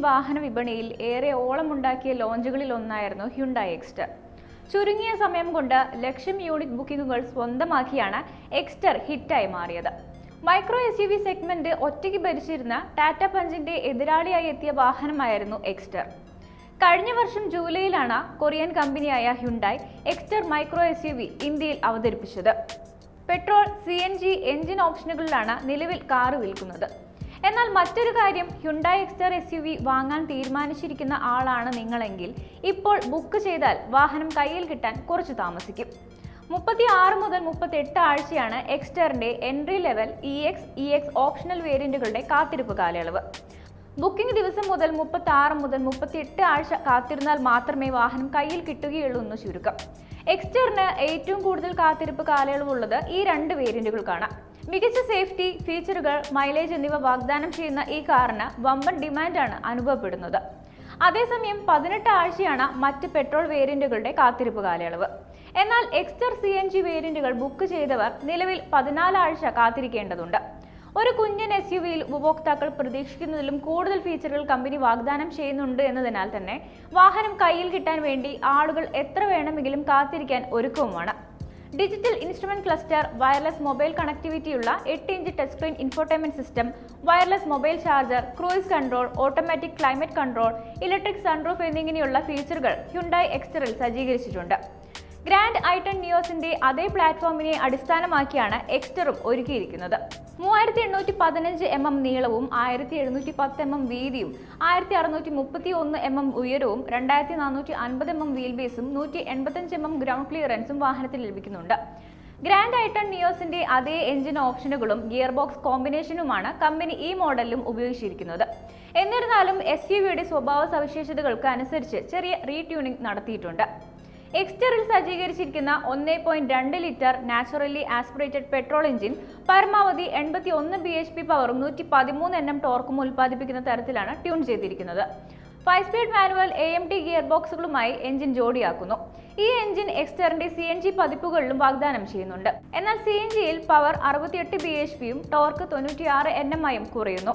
വാഹന വിപണിയിൽ ഏറെ ഓളമുണ്ടാക്കിയ ലോഞ്ചുകളിൽ ഒന്നായിരുന്നു ഹ്യുണ്ടായി എക്സ്റ്റർ. ചുരുങ്ങിയ സമയം കൊണ്ട് ലക്ഷം യൂണിറ്റ് ബുക്കിംഗുകൾ സ്വന്തമാക്കിയാണ് എക്സ്റ്റർ ഹിറ്റായി മാറിയത്. Micro S U V segment ഒറ്റയ്ക്ക് ഭരിച്ചിരുന്ന ടാറ്റ പഞ്ചിന്റെ എതിരാളിയായി എത്തിയ വാഹനമായിരുന്നു എക്സ്റ്റർ. കഴിഞ്ഞ വർഷം ജൂലൈയിലാണ് കൊറിയൻ കമ്പനിയായ Hyundai Exter micro S U V ഇന്ത്യയിൽ അവതരിപ്പിച്ചത്. Petrol C N G engine ഓപ്ഷനുകളിലാണ് നിലവിൽ കാറ് വിൽക്കുന്നത്. എന്നാൽ മറ്റൊരു കാര്യം Hyundai Exter S U V വാങ്ങാൻ തീരുമാനിച്ചിരിക്കുന്ന ആളാണ് നിങ്ങളെങ്കിൽ ഇപ്പോൾ ബുക്ക് ചെയ്താൽ വാഹനം കയ്യിൽ കിട്ടാൻ കുറച്ച് താമസിക്കും. മുപ്പത്തി ആറ് മുതൽ മുപ്പത്തി എട്ട് ആഴ്ചയാണ് എക്സ്റ്ററിന്റെ entry level E X E X optional വേരിയന്റുകളുടെ കാത്തിരിപ്പ് കാലയളവ്. ബുക്കിംഗ് ദിവസം മുതൽ മുപ്പത്തി ആറ് മുതൽ മുപ്പത്തി എട്ട് ആഴ്ച കാത്തിരുന്നാൽ മാത്രമേ വാഹനം കയ്യിൽ കിട്ടുകയുള്ളൂ എന്ന് ചുരുക്കം. എക്സ്റ്ററിന് ഏറ്റവും കൂടുതൽ കാത്തിരിപ്പ് കാലയളവുള്ളത് ഈ രണ്ട് വേരിയന്റുകൾക്കാണ് മികച്ച സേഫ്റ്റി ഫീച്ചറുകൾ മൈലേജ് എന്നിവ വാഗ്ദാനം ചെയ്യുന്ന ഈ കാറിന് വമ്പൻ ഡിമാൻഡാണ് അനുഭവപ്പെടുന്നത്. അതേസമയം പതിനെട്ട് ആഴ്ചയാണ് മറ്റ് പെട്രോൾ വേരിയന്റുകളുടെ കാത്തിരിപ്പ് കാലയളവ്. എന്നാൽ എക്സ്റ്റർ സി എൻ ജി വേരിയന്റുകൾ ബുക്ക് ചെയ്തവർ നിലവിൽ പതിനാലാഴ്ച കാത്തിരിക്കേണ്ടതുണ്ട്. ഒരു കുഞ്ഞൻ എസ് യു വിയിൽ ഉപഭോക്താക്കൾ പ്രതീക്ഷിക്കുന്നതിലും കൂടുതൽ ഫീച്ചറുകൾ കമ്പനി വാഗ്ദാനം ചെയ്യുന്നുണ്ട് എന്നതിനാൽ തന്നെ വാഹനം കയ്യിൽ കിട്ടാൻ വേണ്ടി ആളുകൾ എത്ര വേണമെങ്കിലും കാത്തിരിക്കാൻ ഒരുക്കവുമാണ്. Digital instrument cluster wireless mobile കണക്ടിവിറ്റിയുള്ള എട്ട് inch touch screen infotainment system wireless mobile charger cruise control automatic climate control electric sunroof എന്നിങ്ങനെയുള്ള ഫീച്ചറുകൾ ഹ്യുണ്ടായി എക്സ്റ്ററിൽ സജ്ജീകരിച്ചിട്ടുണ്ട്. ഗ്രാൻഡ് ഐട്ടൺ നിയോസിന്റെ അതേ പ്ലാറ്റ്ഫോമിനെ അടിസ്ഥാനമാക്കിയാണ് എക്സ്റ്ററും ഒരുക്കിയിരിക്കുന്നത്. മൂവായിരത്തി എണ്ണൂറ്റി പതിനഞ്ച് എം എം നീളവും ആയിരത്തി എഴുന്നൂറ്റി പത്ത് എം എം വീതിയും ആയിരത്തി അറുന്നൂറ്റി മുപ്പത്തി ഒന്ന് എം എം ഉയരവും രണ്ടായിരത്തി നാനൂറ്റി അൻപത് എം എം വീൽ ബേസും നൂറ്റി എൺപത്തഞ്ച് എം എം ഗ്രൗണ്ട് ക്ലിയറൻസും വാഹനത്തിൽ ലഭിക്കുന്നുണ്ട്. ഗ്രാൻഡ് ഐട്ടൺ നിയോസിന്റെ അതേ എഞ്ചിൻ ഓപ്ഷനുകളും ഗിയർ ബോക്സ് കോമ്പിനേഷനുമാണ് കമ്പനി ഈ മോഡലിലും ഉപയോഗിച്ചിരിക്കുന്നത്. എന്നിരുന്നാലും എസ് യു വിയുടെ സ്വഭാവ സവിശേഷതകൾക്ക് അനുസരിച്ച് ചെറിയ റീട്യൂണിംഗ് നടത്തിയിട്ടുണ്ട്. എക്സ്റ്ററിൽ സജ്ജീകരിച്ചിരിക്കുന്ന ഒന്നേ പോയിന്റ് രണ്ട് litre naturally aspirated petrol engine പരമാവധി എൺപത്തി ഒന്ന് ബി എച്ച് പി പവറും നൂറ്റി പതിമൂന്ന് എണ്ണം ടോർക്കും ഉൽപ്പാദിപ്പിക്കുന്ന തരത്തിലാണ് ട്യൂൺ ചെയ്തിരിക്കുന്നത്. Five speed manual A M T gear ബോക്സുകളുമായി engine ജോഡിയാക്കുന്നു. ഈ എഞ്ചിൻ എക്സ്റ്ററിന്റെ സി എൻ ജി പതിപ്പുകളിലും വാഗ്ദാനം ചെയ്യുന്നുണ്ട്. എന്നാൽ സി എൻ ജിയിൽ പവർ അറുപത്തിയെട്ട് ബി എച്ച് പിയും ടോർക്ക് തൊണ്ണൂറ്റിയാറ് എൻ എം കുറയുന്നു.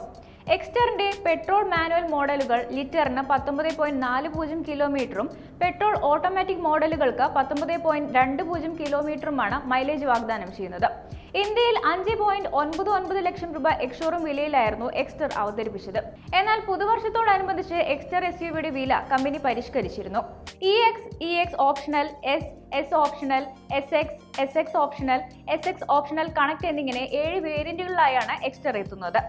എക്സ്റ്ററിന്റെ പെട്രോൾ മാനുവൽ മോഡലുകൾ ലിറ്ററിന് പത്തൊമ്പത് പോയിന്റ് നാല് പൂജ്യം കിലോമീറ്ററും പെട്രോൾ ഓട്ടോമാറ്റിക് മോഡലുകൾക്ക് പത്തൊമ്പത് പോയിന്റ് രണ്ട് പൂജ്യം കിലോമീറ്ററുമാണ് മൈലേജ് വാഗ്ദാനം ചെയ്യുന്നത്. ഇന്ത്യയിൽ അഞ്ച് പോയിന്റ് ഒൻപത് ഒൻപത് ലക്ഷം രൂപ എക്സ്ഷോറും വിലയിലായിരുന്നു എക്സ്റ്റർ അവതരിപ്പിച്ചത്. എന്നാൽ പുതുവർഷത്തോടനുബന്ധിച്ച് എക്സ്റ്റർ എസ് യു വില company പരിഷ്കരിച്ചിരുന്നു. E X E X optional S S optional S X S X optional S X optional connect എന്നിങ്ങനെ ഏഴ് വേരിയന്റുകളിലായാണ് എക്സ്റ്റർ എത്തുന്നത്.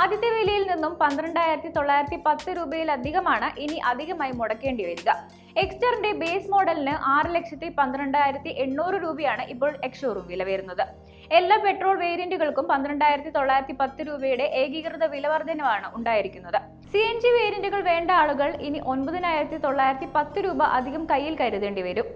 ആദ്യത്തെ വിലയിൽ നിന്നും പന്ത്രണ്ടായിരത്തി തൊള്ളായിരത്തി പത്ത് രൂപയിലധികമാണ് ഇനി അധികമായി മുടക്കേണ്ടി വരിക. എക്സ്റ്ററിന്റെ ബേസ് മോഡലിന് ആറ് ലക്ഷത്തി പന്ത്രണ്ടായിരത്തി എണ്ണൂറ് രൂപയാണ് ഇപ്പോൾ എക്സ്ഷോറൂം വില വരുന്നത്. എല്ലാ പെട്രോൾ വേരിയന്റുകൾക്കും പന്ത്രണ്ടായിരത്തി തൊള്ളായിരത്തി പത്ത് രൂപയുടെ ഏകീകൃത വില വർധനവാണ് ഉണ്ടായിരിക്കുന്നത്. സി എൻ ജി വേരിയന്റുകൾ വേണ്ട ആളുകൾ ഇനി ഒൻപതിനായിരത്തി തൊള്ളായിരത്തി പത്ത് രൂപ അധികം കയ്യിൽ കരുതേണ്ടി വരും.